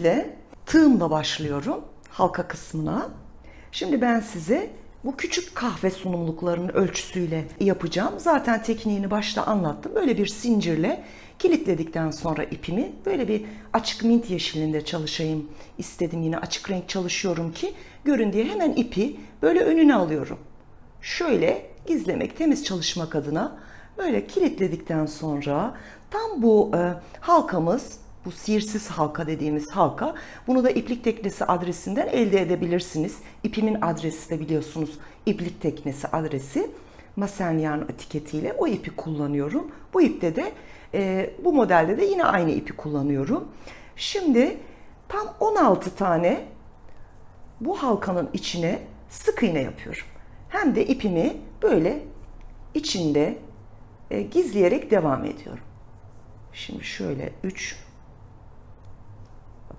Öncelikle tığımla başlıyorum halka kısmına. Şimdi ben size bu küçük kahve sunumluklarının ölçüsüyle yapacağım. Zaten tekniğini başta anlattım. Böyle bir zincirle kilitledikten sonra ipimi böyle bir açık mint yeşilinde çalışayım istedim. Yine açık renk çalışıyorum ki görün diye hemen ipi böyle önüne alıyorum. Şöyle gizlemek, temiz çalışmak adına böyle kilitledikten sonra tam bu e, halkamız bu sihirsiz halka dediğimiz halka. Bunu da iplik teknesi adresinden elde edebilirsiniz. İpimin adresi de biliyorsunuz iplik teknesi adresi. Masen yarn etiketiyle o ipi kullanıyorum. Bu ipte de e, bu modelde de yine aynı ipi kullanıyorum. Şimdi tam 16 tane bu halkanın içine sık iğne yapıyorum. Hem de ipimi böyle içinde e, gizleyerek devam ediyorum. Şimdi şöyle 3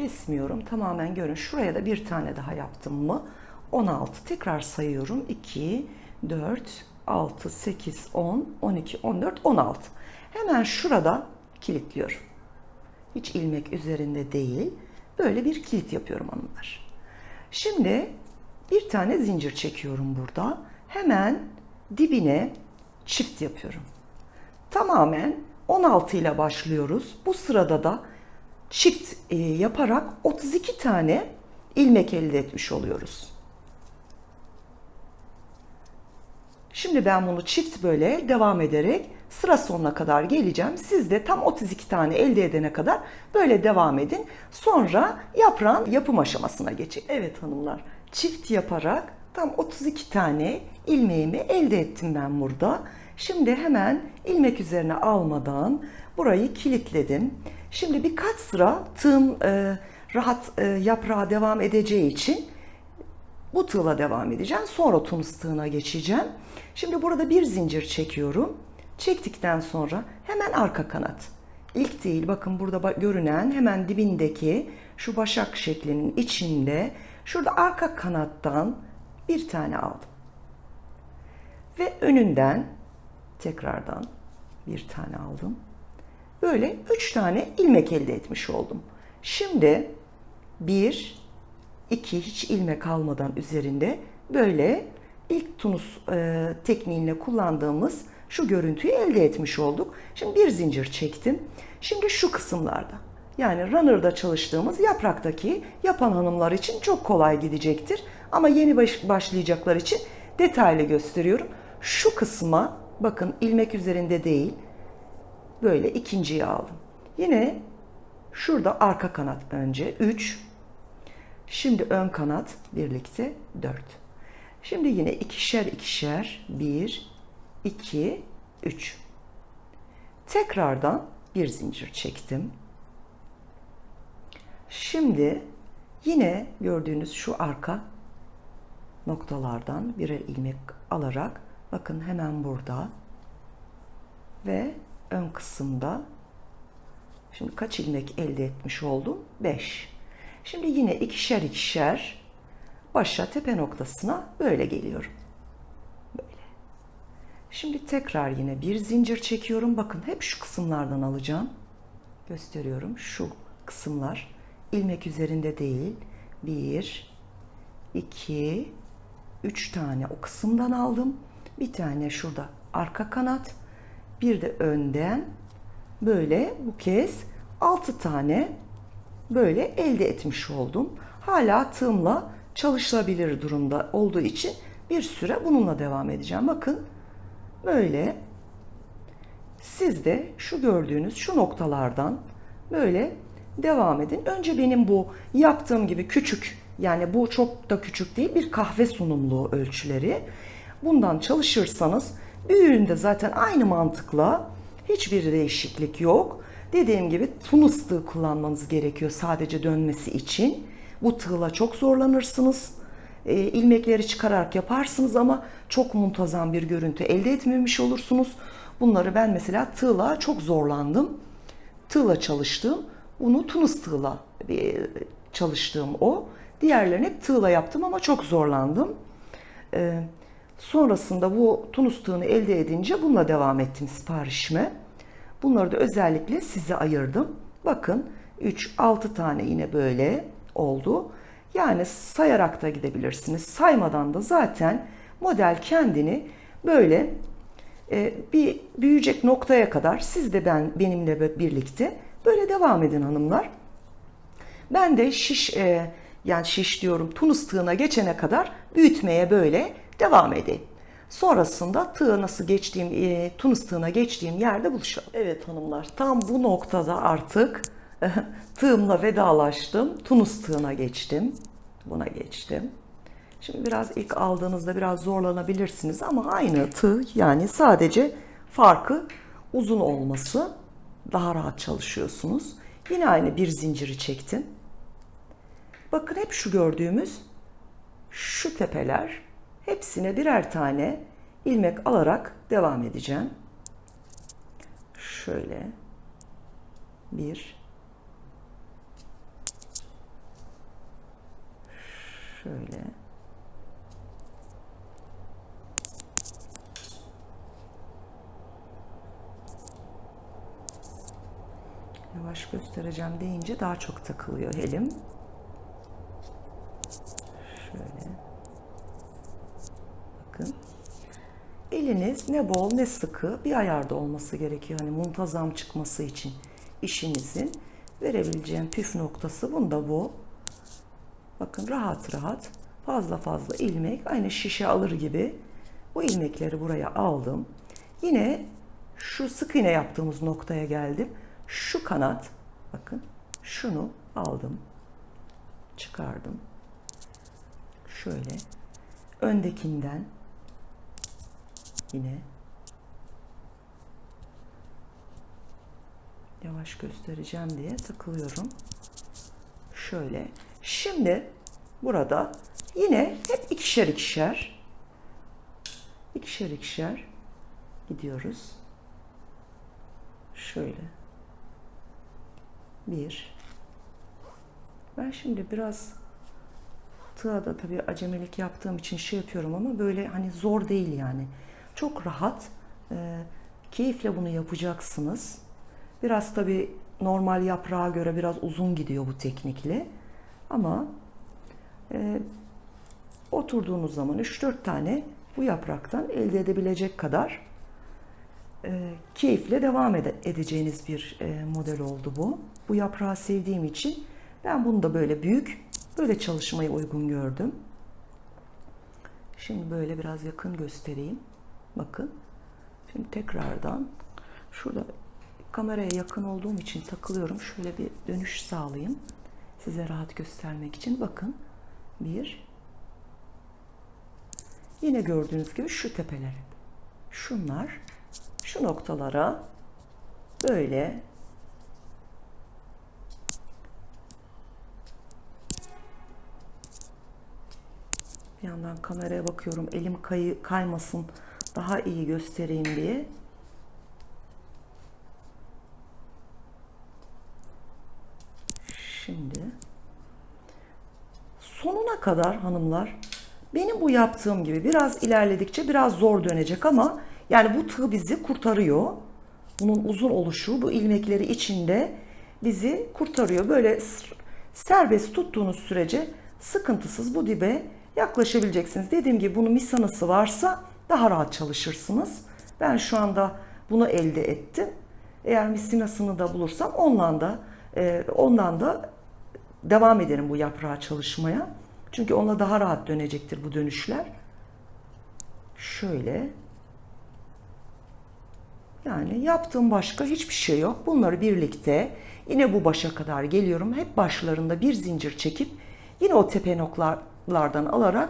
kesmiyorum. Tamamen görün. Şuraya da bir tane daha yaptım mı? 16 tekrar sayıyorum. 2 4 6 8 10 12 14 16 hemen şurada kilitliyorum. Hiç ilmek üzerinde değil. Böyle bir kilit yapıyorum hanımlar. Şimdi bir tane zincir çekiyorum burada. Hemen dibine çift yapıyorum. Tamamen 16 ile başlıyoruz. Bu sırada da çift e, yaparak 32 tane ilmek elde etmiş oluyoruz. Şimdi ben bunu çift böyle devam ederek sıra sonuna kadar geleceğim. Siz de tam 32 tane elde edene kadar böyle devam edin. Sonra yaprağın yapım aşamasına geçin. Evet hanımlar çift yaparak tam 32 tane ilmeğimi elde ettim ben burada. Şimdi hemen ilmek üzerine almadan burayı kilitledim. Şimdi birkaç sıra tığım e, rahat e, yaprağa devam edeceği için bu tığla devam edeceğim. Sonra tunus tığına geçeceğim. Şimdi burada bir zincir çekiyorum. Çektikten sonra hemen arka kanat. İlk değil bakın burada görünen hemen dibindeki şu başak şeklinin içinde şurada arka kanattan bir tane aldım. Ve önünden tekrardan bir tane aldım. Böyle üç tane ilmek elde etmiş oldum. Şimdi bir, iki hiç ilmek almadan üzerinde böyle ilk tunus e, tekniğinde kullandığımız şu görüntüyü elde etmiş olduk. Şimdi bir zincir çektim. Şimdi şu kısımlarda yani runner'da çalıştığımız yapraktaki yapan hanımlar için çok kolay gidecektir. Ama yeni baş, başlayacaklar için detaylı gösteriyorum. Şu kısma bakın ilmek üzerinde değil böyle ikinciyi aldım. Yine şurada arka kanat önce 3. Şimdi ön kanat birlikte 4. Şimdi yine ikişer ikişer 1 2 3. Tekrardan bir zincir çektim. Şimdi yine gördüğünüz şu arka noktalardan birer ilmek alarak bakın hemen burada ve ön kısımda şimdi kaç ilmek elde etmiş oldum? 5. Şimdi yine ikişer ikişer başa tepe noktasına böyle geliyorum. Böyle. Şimdi tekrar yine bir zincir çekiyorum. Bakın hep şu kısımlardan alacağım. Gösteriyorum. Şu kısımlar ilmek üzerinde değil. 1 2 3 tane o kısımdan aldım. Bir tane şurada arka kanat bir de önden böyle bu kez 6 tane böyle elde etmiş oldum. Hala tığımla çalışılabilir durumda olduğu için bir süre bununla devam edeceğim. Bakın böyle siz de şu gördüğünüz şu noktalardan böyle devam edin. Önce benim bu yaptığım gibi küçük yani bu çok da küçük değil bir kahve sunumluğu ölçüleri. Bundan çalışırsanız Büyüğünde zaten aynı mantıkla hiçbir değişiklik yok. Dediğim gibi tunus kullanmanız gerekiyor sadece dönmesi için. Bu tığla çok zorlanırsınız. E, ilmekleri çıkararak yaparsınız ama çok muntazam bir görüntü elde etmemiş olursunuz. Bunları ben mesela tığla çok zorlandım. Tığla çalıştım. Bunu Tunus tığla e, çalıştığım o. Diğerlerini hep tığla yaptım ama çok zorlandım. E, sonrasında bu Tunus tığını elde edince bununla devam ettim siparişime. Bunları da özellikle size ayırdım. Bakın 3 6 tane yine böyle oldu. Yani sayarak da gidebilirsiniz. Saymadan da zaten model kendini böyle e, bir büyüyecek noktaya kadar siz de ben benimle birlikte böyle devam edin hanımlar. Ben de şiş e, yani şiş diyorum tunus tığına geçene kadar büyütmeye böyle devam edeyim. Sonrasında tığ nasıl geçtiğim, e, tunus tığına geçtiğim yerde buluşalım. Evet hanımlar tam bu noktada artık tığımla vedalaştım. Tunus tığına geçtim. Buna geçtim. Şimdi biraz ilk aldığınızda biraz zorlanabilirsiniz ama aynı tığ yani sadece farkı uzun olması daha rahat çalışıyorsunuz. Yine aynı bir zinciri çektim. Bakın hep şu gördüğümüz şu tepeler hepsine birer tane ilmek alarak devam edeceğim. Şöyle bir şöyle yavaş göstereceğim deyince daha çok takılıyor elim. Şöyle. Bakın. Eliniz ne bol ne sıkı bir ayarda olması gerekiyor. Hani muntazam çıkması için işinizin verebileceğim püf noktası bunda bu. Bakın rahat rahat fazla fazla ilmek aynı şişe alır gibi bu ilmekleri buraya aldım. Yine şu sık iğne yaptığımız noktaya geldim. Şu kanat bakın şunu aldım. Çıkardım. Şöyle öndekinden yine yavaş göstereceğim diye takılıyorum. Şöyle. Şimdi burada yine hep ikişer ikişer ikişer ikişer gidiyoruz. Şöyle. Bir. Ben şimdi biraz tığa da tabii acemilik yaptığım için şey yapıyorum ama böyle hani zor değil yani. Çok rahat, e, keyifle bunu yapacaksınız. Biraz tabii normal yaprağa göre biraz uzun gidiyor bu teknikle. Ama e, oturduğunuz zaman 3-4 tane bu yapraktan elde edebilecek kadar e, keyifle devam ede- edeceğiniz bir e, model oldu bu. Bu yaprağı sevdiğim için ben bunu da böyle büyük, böyle çalışmayı uygun gördüm. Şimdi böyle biraz yakın göstereyim. Bakın. Şimdi tekrardan şurada kameraya yakın olduğum için takılıyorum. Şöyle bir dönüş sağlayayım. Size rahat göstermek için. Bakın. Bir. Yine gördüğünüz gibi şu tepeler. Şunlar şu noktalara böyle bir yandan kameraya bakıyorum elim kayı, kaymasın daha iyi göstereyim diye şimdi sonuna kadar hanımlar benim bu yaptığım gibi biraz ilerledikçe biraz zor dönecek ama yani bu tığ bizi kurtarıyor. Bunun uzun oluşu bu ilmekleri içinde bizi kurtarıyor. Böyle serbest tuttuğunuz sürece sıkıntısız bu dibe yaklaşabileceksiniz. Dediğim gibi bunun misanası varsa daha rahat çalışırsınız. Ben şu anda bunu elde ettim. Eğer misinasını da bulursam ondan da e, ondan da devam ederim bu yaprağa çalışmaya. Çünkü onunla daha rahat dönecektir bu dönüşler. Şöyle yani yaptığım başka hiçbir şey yok. Bunları birlikte yine bu başa kadar geliyorum. Hep başlarında bir zincir çekip yine o tepe noktalardan alarak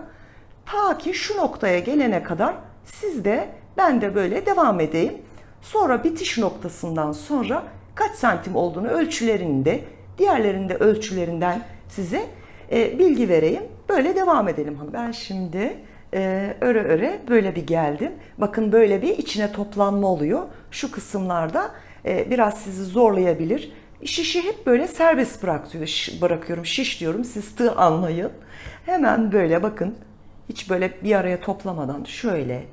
ta ki şu noktaya gelene kadar siz de ben de böyle devam edeyim. Sonra bitiş noktasından sonra kaç santim olduğunu ölçülerinde diğerlerinde ölçülerinden size e, bilgi vereyim. Böyle devam edelim hanım. Ben şimdi e, öre öre böyle bir geldim. Bakın böyle bir içine toplanma oluyor. Şu kısımlarda e, biraz sizi zorlayabilir. Şişi hep böyle serbest bırakıyor, bırakıyorum. Şiş diyorum siz tığ anlayın. Hemen böyle bakın. Hiç böyle bir araya toplamadan şöyle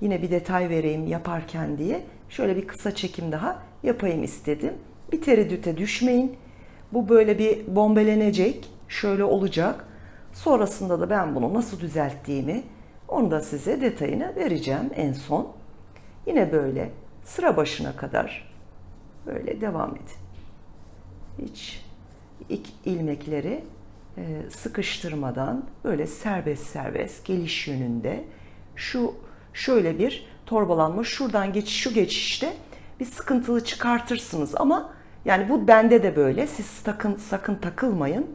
yine bir detay vereyim yaparken diye şöyle bir kısa çekim daha yapayım istedim. Bir tereddüte düşmeyin. Bu böyle bir bombelenecek. Şöyle olacak. Sonrasında da ben bunu nasıl düzelttiğimi onu da size detayını vereceğim en son. Yine böyle sıra başına kadar böyle devam edin. Hiç ilk ilmekleri sıkıştırmadan böyle serbest serbest geliş yönünde şu şöyle bir torbalanma şuradan geç şu geçişte bir sıkıntılı çıkartırsınız. Ama yani bu bende de böyle siz sakın sakın takılmayın.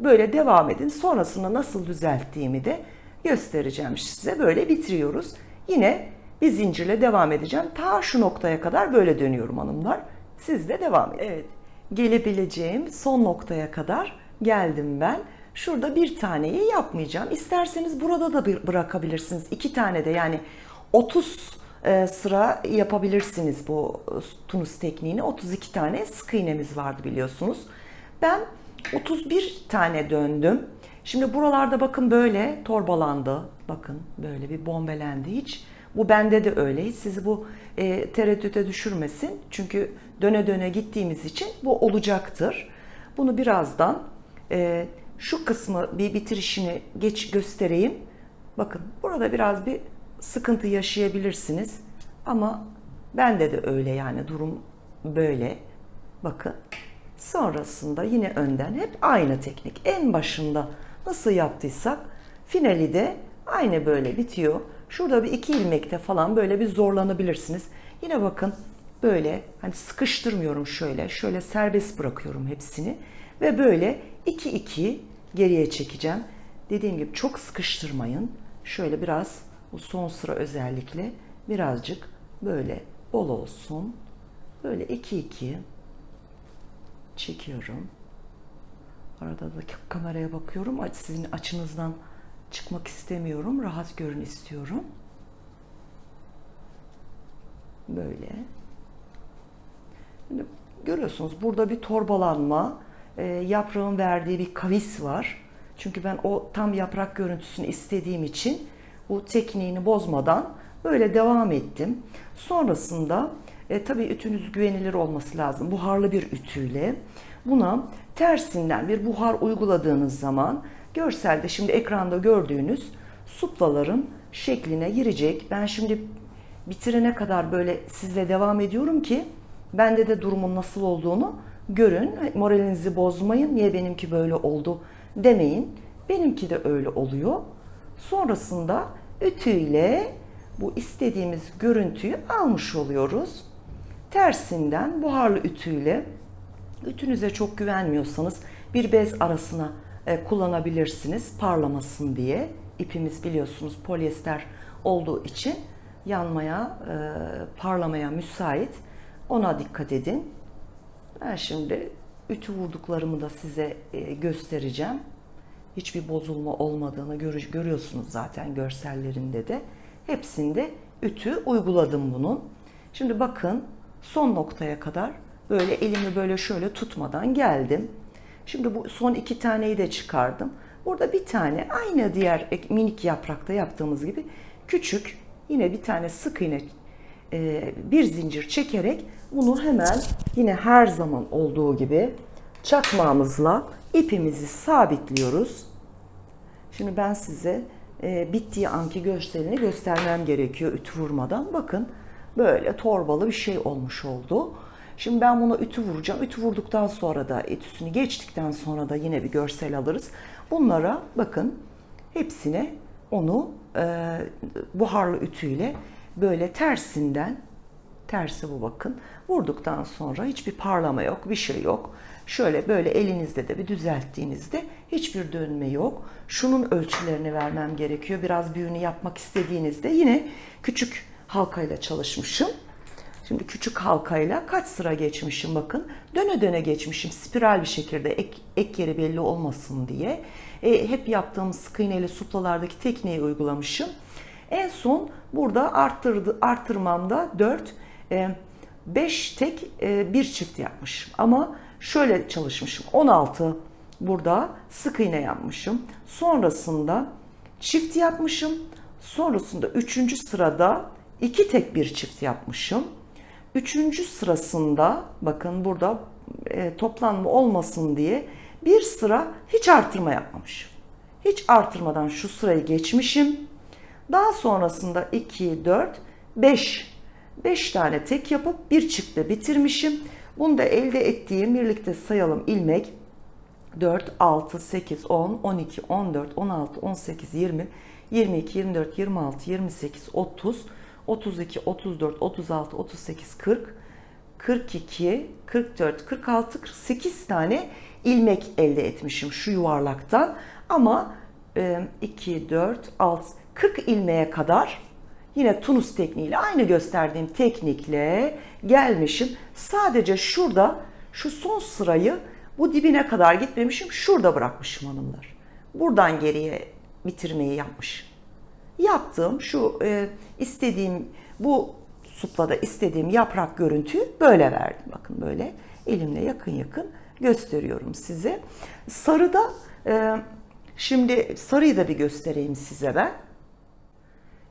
Böyle devam edin. Sonrasında nasıl düzelttiğimi de göstereceğim size. Böyle bitiriyoruz. Yine bir zincirle devam edeceğim. Ta şu noktaya kadar böyle dönüyorum hanımlar. Siz de devam edin. Evet. Gelebileceğim son noktaya kadar geldim ben. Şurada bir taneyi yapmayacağım. İsterseniz burada da bırakabilirsiniz. İki tane de yani 30 e, sıra yapabilirsiniz bu e, tunus tekniğini. 32 tane sık iğnemiz vardı biliyorsunuz. Ben 31 tane döndüm. Şimdi buralarda bakın böyle torbalandı. Bakın böyle bir bombelendi hiç. Bu bende de öyle. Hiç sizi bu e, tereddüte düşürmesin. Çünkü döne döne gittiğimiz için bu olacaktır. Bunu birazdan e, şu kısmı bir bitirişini geç göstereyim. Bakın burada biraz bir sıkıntı yaşayabilirsiniz. Ama bende de öyle yani durum böyle. Bakın. Sonrasında yine önden hep aynı teknik. En başında nasıl yaptıysak finali de aynı böyle bitiyor. Şurada bir iki ilmekte falan böyle bir zorlanabilirsiniz. Yine bakın böyle hani sıkıştırmıyorum şöyle. Şöyle serbest bırakıyorum hepsini. Ve böyle iki iki geriye çekeceğim. Dediğim gibi çok sıkıştırmayın. Şöyle biraz bu son sıra özellikle birazcık böyle bol olsun. Böyle iki iki çekiyorum. Arada da kameraya bakıyorum. Sizin açınızdan çıkmak istemiyorum. Rahat görün istiyorum. Böyle. Görüyorsunuz burada bir torbalanma, e, yaprağın verdiği bir kavis var. Çünkü ben o tam yaprak görüntüsünü istediğim için bu tekniğini bozmadan böyle devam ettim. Sonrasında e, tabii ütünüz güvenilir olması lazım. Buharlı bir ütüyle buna tersinden bir buhar uyguladığınız zaman görselde şimdi ekranda gördüğünüz suplaların şekline girecek. Ben şimdi bitirene kadar böyle sizle devam ediyorum ki bende de durumun nasıl olduğunu görün. Moralinizi bozmayın. Niye benimki böyle oldu demeyin. Benimki de öyle oluyor. Sonrasında ütüyle bu istediğimiz görüntüyü almış oluyoruz. Tersinden buharlı ütüyle ütünüze çok güvenmiyorsanız bir bez arasına e, kullanabilirsiniz parlamasın diye. İpimiz biliyorsunuz polyester olduğu için yanmaya, e, parlamaya müsait. Ona dikkat edin. Ben şimdi ütü vurduklarımı da size e, göstereceğim. Hiçbir bozulma olmadığını gör, görüyorsunuz zaten görsellerinde de. Hepsinde ütü uyguladım bunun. Şimdi bakın son noktaya kadar böyle elimi böyle şöyle tutmadan geldim. Şimdi bu son iki taneyi de çıkardım. Burada bir tane aynı diğer minik yaprakta yaptığımız gibi küçük yine bir tane sık iğne bir zincir çekerek bunu hemen yine her zaman olduğu gibi çakmağımızla ipimizi sabitliyoruz. Şimdi ben size e, bittiği anki görselini göstermem gerekiyor ütü vurmadan. Bakın böyle torbalı bir şey olmuş oldu. Şimdi ben bunu ütü vuracağım. Ütü vurduktan sonra da ütüsünü geçtikten sonra da yine bir görsel alırız. Bunlara bakın hepsine onu e, buharlı ütüyle böyle tersinden tersi bu bakın vurduktan sonra hiçbir parlama yok bir şey yok. Şöyle böyle elinizde de bir düzelttiğinizde hiçbir dönme yok. Şunun ölçülerini vermem gerekiyor. Biraz büyüğünü yapmak istediğinizde yine küçük halkayla çalışmışım. Şimdi küçük halkayla kaç sıra geçmişim bakın. Döne döne geçmişim spiral bir şekilde ek, ek yeri belli olmasın diye. E, hep yaptığım sık iğneli suplalardaki tekniği uygulamışım. En son burada arttırdı, arttırmamda 4, 5 tek e, bir çift yapmışım. Ama şöyle çalışmışım. 16 burada sık iğne yapmışım. Sonrasında çift yapmışım. Sonrasında 3. sırada iki tek bir çift yapmışım. Üçüncü sırasında bakın burada e, toplanma olmasın diye bir sıra hiç artırma yapmamışım. Hiç artırmadan şu sırayı geçmişim. Daha sonrasında 2, 4, 5. 5 tane tek yapıp bir çiftle bitirmişim. Bunu da elde ettiğim birlikte sayalım ilmek 4, 6, 8, 10, 12, 14, 16, 18, 20, 22, 24, 26, 28, 30, 32, 34, 36, 38, 40, 42, 44, 46, 48 tane ilmek elde etmişim şu yuvarlaktan. Ama 2, 4, 6, 40 ilmeğe kadar yine tunus tekniğiyle aynı gösterdiğim teknikle gelmişim. Sadece şurada şu son sırayı bu dibine kadar gitmemişim. Şurada bırakmışım hanımlar. Buradan geriye bitirmeyi yapmışım. Yaptığım şu e, istediğim bu suplada istediğim yaprak görüntüyü böyle verdim. Bakın böyle elimle yakın yakın gösteriyorum size. Sarıda e, şimdi sarıyı da bir göstereyim size ben.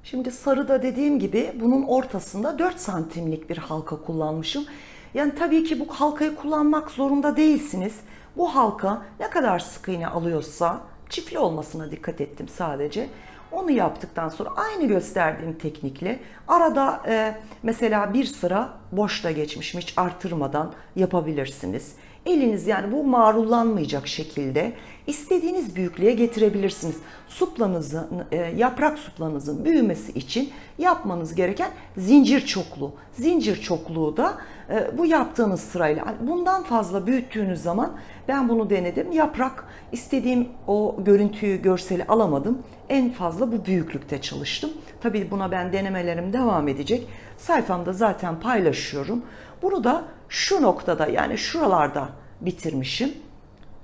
Şimdi sarıda dediğim gibi bunun ortasında 4 santimlik bir halka kullanmışım. Yani tabii ki bu halkayı kullanmak zorunda değilsiniz. Bu halka ne kadar sık iğne alıyorsa çiftli olmasına dikkat ettim sadece. Onu yaptıktan sonra aynı gösterdiğim teknikle arada e, mesela bir sıra boşta geçmişim hiç artırmadan yapabilirsiniz. Eliniz yani bu marullanmayacak şekilde istediğiniz büyüklüğe getirebilirsiniz. Suplanızın, e, yaprak suplanızın büyümesi için yapmanız gereken zincir çokluğu. Zincir çokluğu da e, bu yaptığınız sırayla bundan fazla büyüttüğünüz zaman ben bunu denedim. Yaprak istediğim o görüntüyü, görseli alamadım. En fazla bu büyüklükte çalıştım. Tabii buna ben denemelerim devam edecek. Sayfamda zaten paylaşıyorum. Bunu da şu noktada yani şuralarda bitirmişim.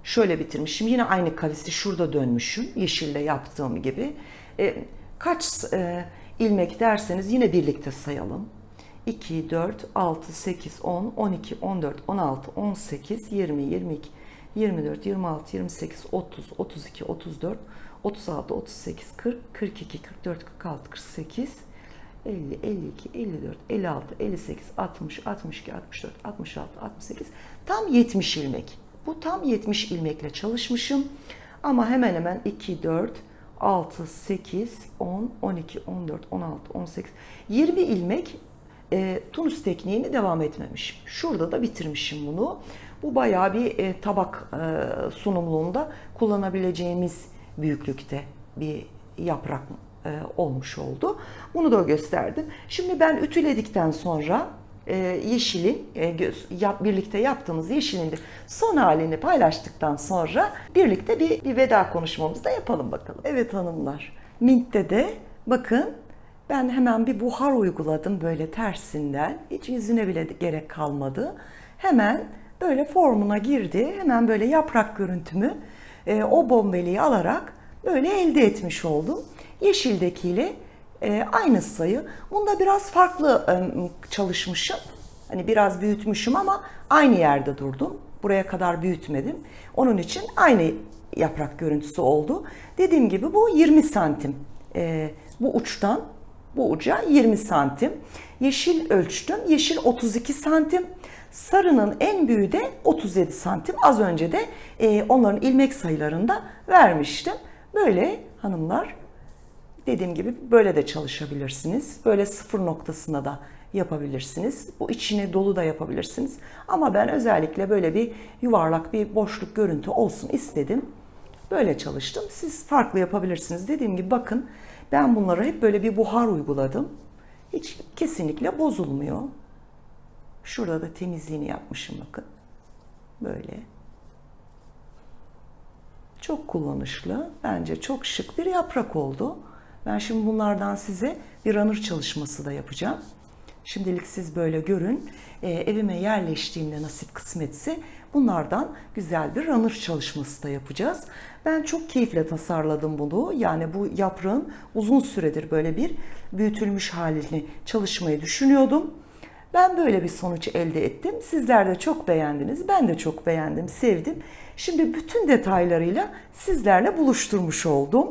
Şöyle bitirmişim. Yine aynı kavisi şurada dönmüşüm. Yeşille yaptığım gibi. E, kaç e, ilmek derseniz yine birlikte sayalım. 2, 4, 6, 8, 10, 12, 14, 16, 18, 20, 22, 24, 26, 28, 30, 32, 34, 36, 38, 40, 42, 44, 46, 48, 50, 52, 54, 56, 58, 60, 62, 64, 66, 68 tam 70 ilmek. Bu tam 70 ilmekle çalışmışım. Ama hemen hemen 2, 4, 6, 8, 10, 12, 14, 16, 18, 20 ilmek e, tunus tekniğini devam etmemişim. Şurada da bitirmişim bunu. Bu bayağı bir e, tabak e, sunumluğunda kullanabileceğimiz büyüklükte bir yaprak e, olmuş oldu. Bunu da gösterdim. Şimdi ben ütüledikten sonra e, yeşilin e, yap, birlikte yaptığımız yeşilin de son halini paylaştıktan sonra birlikte bir, bir veda konuşmamızı da yapalım bakalım. Evet hanımlar, Mint'te de bakın ben hemen bir buhar uyguladım böyle tersinden. Hiç yüzüne bile gerek kalmadı. Hemen böyle formuna girdi. Hemen böyle yaprak görüntümü e, o bombeliği alarak böyle elde etmiş oldum. Yeşildekiyle e, aynı sayı. Bunda biraz farklı e, çalışmışım. Hani biraz büyütmüşüm ama aynı yerde durdum. Buraya kadar büyütmedim. Onun için aynı yaprak görüntüsü oldu. Dediğim gibi bu 20 santim. E, bu uçtan bu uca 20 santim. Yeşil ölçtüm. Yeşil 32 santim. Sarının en büyüğü de 37 santim. Az önce de e, onların ilmek sayılarında vermiştim. Böyle hanımlar dediğim gibi böyle de çalışabilirsiniz. Böyle sıfır noktasına da yapabilirsiniz. Bu içine dolu da yapabilirsiniz. Ama ben özellikle böyle bir yuvarlak bir boşluk görüntü olsun istedim. Böyle çalıştım. Siz farklı yapabilirsiniz. Dediğim gibi bakın ben bunlara hep böyle bir buhar uyguladım. Hiç kesinlikle bozulmuyor. Şurada da temizliğini yapmışım bakın. Böyle. Çok kullanışlı. Bence çok şık bir yaprak oldu. Ben şimdi bunlardan size bir runner çalışması da yapacağım. Şimdilik siz böyle görün. Ee, evime yerleştiğimde nasip kısmetse bunlardan güzel bir runner çalışması da yapacağız. Ben çok keyifle tasarladım bunu. Yani bu yaprağın uzun süredir böyle bir büyütülmüş halini çalışmayı düşünüyordum. Ben böyle bir sonuç elde ettim. Sizler de çok beğendiniz. Ben de çok beğendim, sevdim. Şimdi bütün detaylarıyla sizlerle buluşturmuş oldum.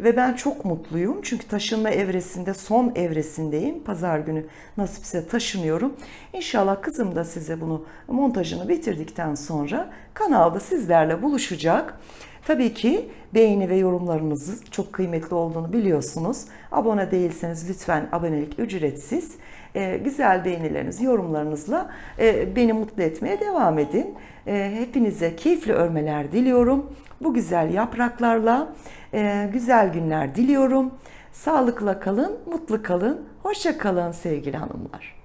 Ve ben çok mutluyum. Çünkü taşınma evresinde son evresindeyim. Pazar günü nasipse taşınıyorum. İnşallah kızım da size bunu montajını bitirdikten sonra kanalda sizlerle buluşacak. Tabii ki beğeni ve yorumlarınızı çok kıymetli olduğunu biliyorsunuz. Abone değilseniz lütfen abonelik ücretsiz. Ee, güzel beğenileriniz, yorumlarınızla e, beni mutlu etmeye devam edin. Ee, hepinize keyifli örmeler diliyorum. Bu güzel yapraklarla e, güzel günler diliyorum. Sağlıkla kalın, mutlu kalın, hoşça kalın sevgili hanımlar.